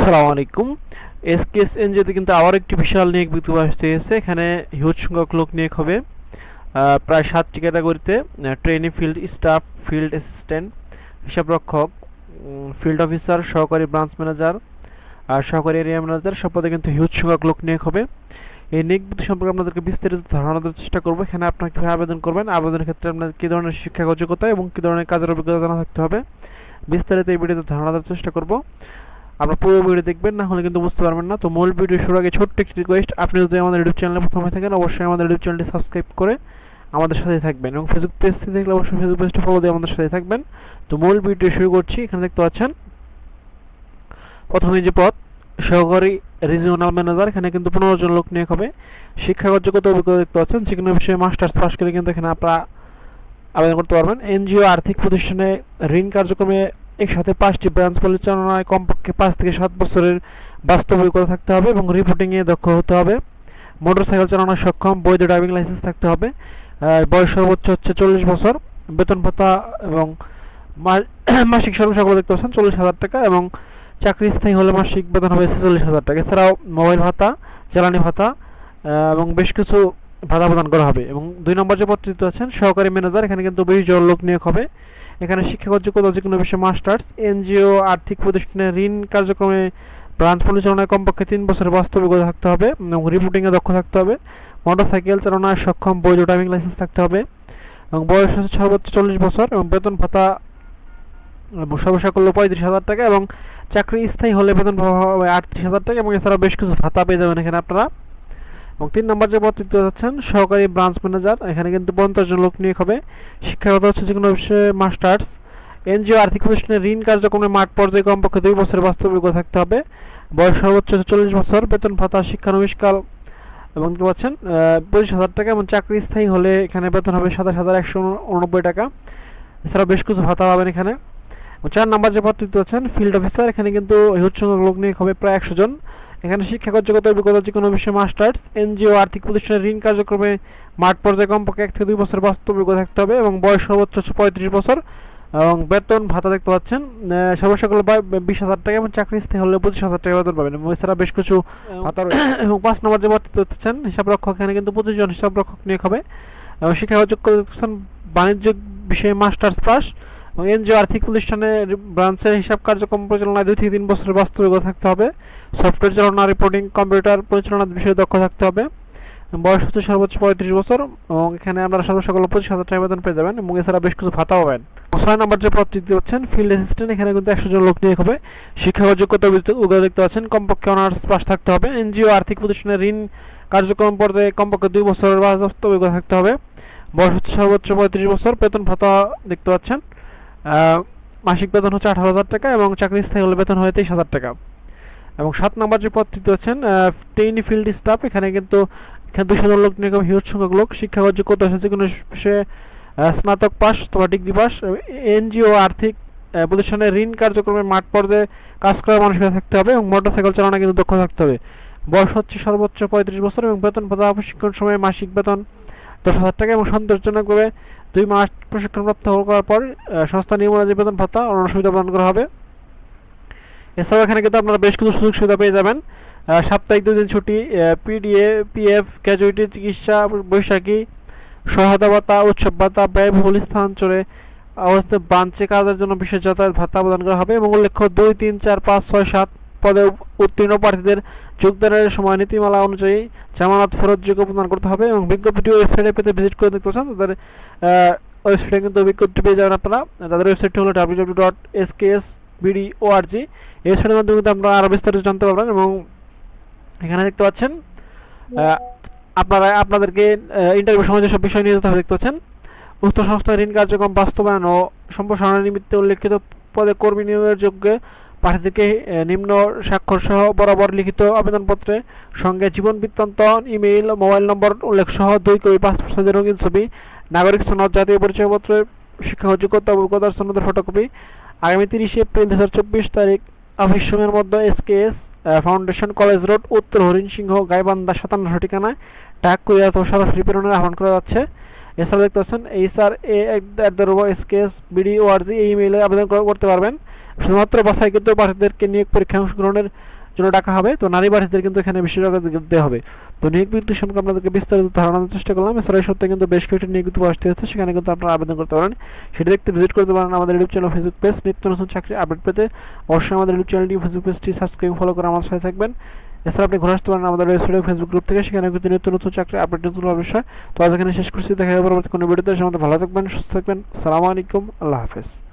আসসালামু আলাইকুম। এসকেএস এনজিওতে কিন্তু আবার একটি বিশাল নিয়োগ বিজ্ঞপ্তি আসতে এসেছে। এখানে হিউজ সংখ্যক লোক নিয়োগ হবে। প্রায় সাতটি ক্যাটাগরিতে trainee field staff field assistant হিসাবরক্ষক field officer সহকারী ব্রাঞ্চ ম্যানেজার আর সহকারী এরিয়া ম্যানেজার সব পদে কিন্তু হিউজ সংখ্যক লোক নিয়োগ হবে। এই নিয়োগ বিধি সম্পর্কে আপনাদেরকে বিস্তারিত ধারণা দেওয়ার চেষ্টা করব। এখানে আপনারা কীভাবে আবেদন করবেন, আবেদনের ক্ষেত্রে আপনার কী ধরনের শিক্ষাগত যোগ্যতা এবং কী ধরনের কাজের অভিজ্ঞতা জানা থাকতে হবে, বিস্তারিত এই ভিডিওতে ধারণা দেওয়ার চেষ্টা করব। আপনার পুরো ভিডিও দেখবেন, না হলে কিন্তু বুঝতে পারবেন না। তো মূল ভিডিও শুরু আগে ছোট্ট একটি রিকোয়েস্ট আপনি যদি আমাদের ইউটিউব চ্যানেলে প্রথমে থাকেন, অবশ্যই আমাদের ইউটিউব চ্যানেলটি সাবস্ক্রাইব করে আমাদের সাথে থাকবেন এবং ফেসবুক পেজ দেখলে অবশ্যই ফেসবুক পেজটি ফলো দিয়ে আমাদের সাথে থাকবেন। তো মূল ভিডিও শুরু করছি, এখানে দেখতে পাচ্ছেন। প্রথমে যে পথ সহকারী রিজিওনাল ম্যানেজার এখানে কিন্তু পনেরো জন লোক নিয়োগ হবে। শিক্ষাগত যোগ্যতা অভিজ্ঞতা দেখতে পাচ্ছেন, যে কোনো বিষয়ে মাস্টার্স পাস করে কিন্তু এখানে আপনারা আবেদন করতে পারবেন। এনজিও আর্থিক প্রতিষ্ঠানে ঋণ কার্যক্রমে একসাথে পাঁচটি ব্রাঞ্চ পরিচালনায় কমপক্ষে পাঁচ থেকে সাত বছরের বাস্তব অভিজ্ঞতা থাকতে হবে এবং রিপোর্টিংয়ে দক্ষ হতে হবে। মোটরসাইকেল চালানো সক্ষম, বৈধ ড্রাইভিং লাইসেন্স থাকতে হবে। বয়স সর্বোচ্চ হচ্ছে চল্লিশ বছর। বেতন ভাতা এবং মাসিক সর্বসকল দেখতে পাচ্ছেন চল্লিশ হাজার টাকা এবং চাকরি স্থায়ী হলে মাসিক বেতন হবে ছেচল্লিশ হাজার টাকা। এছাড়াও মোবাইল ভাতা, জ্বালানি ভাতা এবং বেশ কিছু ভাতা প্রদান করা হবে। এবং দুই নম্বর যে পদটি দেখতে পাচ্ছেন, সহকারী ম্যানেজার এখানে কিন্তু বিশ জন লোক নিয়োগ হবে। এখানে শিক্ষাগত যোগ্যতা, যে কোনো বিষয়ে মাস্টার্স, এনজিও, আর্থিক প্রতিষ্ঠানে ঋণ কার্যক্রমে ব্রাঞ্চ পরিচালনায় কমপক্ষে তিন বছরের বাস্তব অভিজ্ঞতা থাকতে হবে এবং রিপোর্টিংয়ে দক্ষ থাকতে হবে। মোটরসাইকেল চালানোর সক্ষম বৈধ ড্রাইভিং লাইসেন্স থাকতে হবে এবং বয়স হচ্ছে সর্বোচ্চ চল্লিশ বছর এবং বেতন ভাতা সর্বসাকল্য পঁয়ত্রিশ হাজার টাকা এবং চাকরি স্থায়ী হলে বেতন হবে আটত্রিশ হাজার টাকা এবং এছাড়াও বেশ কিছু ভাতা পেয়ে যাবেন এখানে আপনারা। এবং তিন নম্বর যে পদ দেখতে পাচ্ছেন, সহকারী ব্রাঞ্চ ম্যানেজার এখানে কিন্তু পঞ্চাশ জন লোক নিয়োগ হবে। শিক্ষাগত হচ্ছে যে কোনো বিষয়ে মাস্টার্স এনজিও, আর্থিক প্রতিষ্ঠানে ঋণ কার্যক্রমে মাঠ পর্যায়ে কমপক্ষে দুই বছরের বাস্তব থাকতে হবে। বয়স সর্বোচ্চ চল্লিশ বছর, বেতন ভাতা শিক্ষানবিষ্কাল এবং দেখতে পাচ্ছেন পঁচিশ হাজার টাকা এবং চাকরি স্থায়ী হলে এখানে বেতন হবে সাতাশ হাজার একশো উননব্বই টাকা। এছাড়া বেশ কিছু ভাতা পাবেন এখানে। চার নাম্বার যে পদটি দেখতে পাচ্ছেন ফিল্ড অফিসার এখানে কিন্তু হিউজ লোক নিয়ে হবে প্রায় একশো জন। এখানে শিক্ষাগত যোগ্যতা অভিজ্ঞতা যে কোনো বিষয়ে মাস্টার্স এনজিও আর্থিক প্রতিষ্ঠানের ঋণ কার্যক্রমে মাঠ পর্যায়ে কমপক্ষে এক থেকে দুই বছর বাস্তব অভিজ্ঞতা থাকতে হবে এবং বয়স সর্বোচ্চ পঁয়ত্রিশ বছর এবং বেতন ভাতা দেখতে পাচ্ছেন। সর্বসকল বিশ হাজার টাকা এবং চাকরি স্থায়ী হলে পঁচিশ হাজার টাকা বেতন পাবেন এবং এছাড়া বেশ কিছু ভাতা রয়েছে। এবং পাঁচ নম্বর যে ভর্তি পাচ্ছেন হিসাব রক্ষক এখানে কিন্তু পঁচিশ জন হিসাব রক্ষক নিয়োগ হবে। এবং শিক্ষাগত যোগ্যতা দেখতে পাচ্ছেন বাণিজ্য বিষয়ে মাস্টার্স পাস। এনজিও আর্থিক প্রতিষ্ঠানে ব্রাঞ্চের হিসাব কার্যক্রম পরিচালনায় দুই থেকে তিন বছরের বাস্তব থাকতে হবে। সফটওয়্যার চালনা রিপোর্টিং কম্পিউটার পরিচালনার বিষয়ে দক্ষ থাকতে হবে। বয়স হচ্ছে সর্বোচ্চ পঁয়ত্রিশ বছর এবং এখানে আপনারা সর্বসকল পঁচিশ হাজার টাকা বেতন পেয়ে যাবেন এবং এছাড়া বেশ কিছু ভাতা পাবেন। ছয় নম্বর যে পদটি পাচ্ছেন ফিল্ড অ্যাসিস্ট্যান্ট এখানে কিন্তু একশো জন লোক নিয়োগ হবে। শিক্ষাগত যোগ্যতা অভিজ্ঞতা দেখতে পাচ্ছেন, কমপক্ষে অনার্স পাস থাকতে হবে। এনজিও আর্থিক প্রতিষ্ঠানে ঋণ কার্যক্রম পর্যায়ে কমপক্ষে দুই বছরের বাস্তব থাকতে হবে। বয়স হচ্ছে সর্বোচ্চ পঁয়ত্রিশ বছর, বেতন ভাতা দেখতে পাচ্ছেন। মাসিক বেতন হচ্ছে আঠারো হাজার টাকা এবং চাকরি স্থায়ী বেতন হয় তেইশ হাজার টাকা। এবং সাত নম্বর যে পদটি হচ্ছেন টেইনি ফিল্ড স্টাফ এখানে কিন্তু এখানে দুশো লোক হবে, হিউজ সংখ্যক লোক শিক্ষাগত যোগ্যতা হচ্ছে কোনো সে স্নাতক পাস অথবা ডিগ্রি পাস। এনজিও আর্থিক প্রতিষ্ঠানে ঋণ কার্যক্রমে মাঠ পর্যায়ে কাজ করার মানসিকতা থাকতে হবে এবং মোটরসাইকেল চালানো কিন্তু দক্ষ থাকতে হবে। বয়স হচ্ছে সর্বোচ্চ পঁয়ত্রিশ বছর এবং বেতন ভাতা প্রশিক্ষণ সময়ে মাসিক বেতন দশ হাজার টাকা এবং সন্তোষজনকভাবে দুই মাস প্রশিক্ষণপ্রাপ্ত করার পর সংস্থা নিয়ম অনুযায়ী বেতন ভাতা অন্য সুবিধা প্রদান করা হবে। এছাড়াও এখানে কিন্তু আপনারা বেশ কিছু সুযোগ সুবিধা পেয়ে যাবেন। সাপ্তাহিক দুদিন ছুটি পিডিএ, পিএফ গ্র্যাজুইটি চিকিৎসা, বৈশাখী, সহায়তা ভাতা, উৎসব ভাতা, ব্যয়বহুল স্থানান্তরে অবস্থিত ব্রাঞ্চে কাজের জন্য বিশেষ যাতায়াত ভাতা প্রদান করা হবে এবং উল্লেখ্য দুই তিন চার পাঁচ ছয় সাত পদে উত্তীর্ণ প্রার্থীদের যোগদানের সময় নীতিমালা অনুযায়ী জামানত ফেরত যোগ্য প্রদান করতে হবে এবং বিজ্ঞপ্তিটি ওয়েবসাইটে পেতে ভিজিট করে দেখতে পাচ্ছেন তাদের ওয়েবসাইটে কিন্তু বিজ্ঞপ্তি পেয়ে যাবেন আপনারা। তাদের ওয়েবসাইটটি হলো W W dot S K S BD O R G ওয়েবসাইটের মাধ্যমে কিন্তু আপনারা আরও বিস্তারিত জানতে পারবেন এবং এখানে দেখতে পাচ্ছেন আপনারা, আপনাদেরকে ইন্টারভিউ সময় যেসব বিষয় নিয়ে যেতে হবে দেখতে পাচ্ছেন। উক্ত সংস্থার ঋণ কার্যক্রম বাস্তবায়ন ও সম্প্রসারণের নিমিত্তে উল্লেখিত পদে কর্মী নিয়োগের যোগ্য প্রার্থীদেরকে আহ, নিম্ন স্বাক্ষর সহ বরাবর লিখিত আবেদনপত্রে সঙ্গে জীবন বৃত্তান্ত ইমেইল মোবাইল নম্বর উল্লেখ সহ দুই কপি পাসপোর্ট সাইজের রঙিন ছবি নাগরিক সনদ জাতীয় পরিচয়পত্র শিক্ষাগত যোগ্যতা অভিজ্ঞতার সনদের ফটোকপি। আগামী তিরিশে এপ্রিল দু হাজার চব্বিশ তারিখ অফিস সময়ের মধ্যে এসকেএস ফাউন্ডেশন কলেজ রোড উত্তর হরিণ সিংহ গাইবান্ধা সাতান্নশো ঠিকানায় ডাক কুরিয়ার অথবা সরাসরি প্রেরণের আহ্বান করা যাচ্ছে। এছাড়া দেখতে পাচ্ছেন H R A S K S BD ORG এই ইমেইলে আবেদন করতে পারবেন। শুধুমাত্র বাসায় কিন্তু প্রার্থীদেরকে নিয়োগ পরীক্ষায় অংশগ্রহণের জন্য ডাকা হবে। তো নারী প্রার্থীদের কিন্তু এখানে বেশি টাকা দেওয়া হবে। তো নিয়োগ বিজ্ঞপ্তি সম্পর্কে আপনাদেরকে বিস্তারিত ধারণা দেওয়ার চেষ্টা করলাম। এছাড়া এই সপ্তাহে কিন্তু বেশ কয়েকটি নিয়োগ বিজ্ঞপ্তি হচ্ছে সেখানে কিন্তু আপনারা আবেদন করতে পারেন। সেটি দেখতে ভিজিট করতে পারেন আমাদের ইউটিউব চ্যানেল ফেসবুক পেজ নিত্য নতুন চাকরি আপডেট পেতে অবশ্যই আমাদের ইউটিউব চ্যানেলটি ফেসবুক পেজটি সাবস্ক্রাইব ফলো করে আমাদের সাথে থাকবেন। এছাড়া আপনি ঘুরে আসতে পারেন আমাদের ওয়েবসাইট ফেসবুক গ্রুপ থেকে। সেখানে কিন্তু নিত্য নতুন চাকরি আপডেট নতুন বিষয়। তো আজ এখানে শেষ করছি। দেখা হবে পরবর্তী কোনো ভিডিওতে সে ভালো থাকবেন, সুস্থ থাকবেন। সালামু আলাইকুম। আল্লাহ হাফেজ।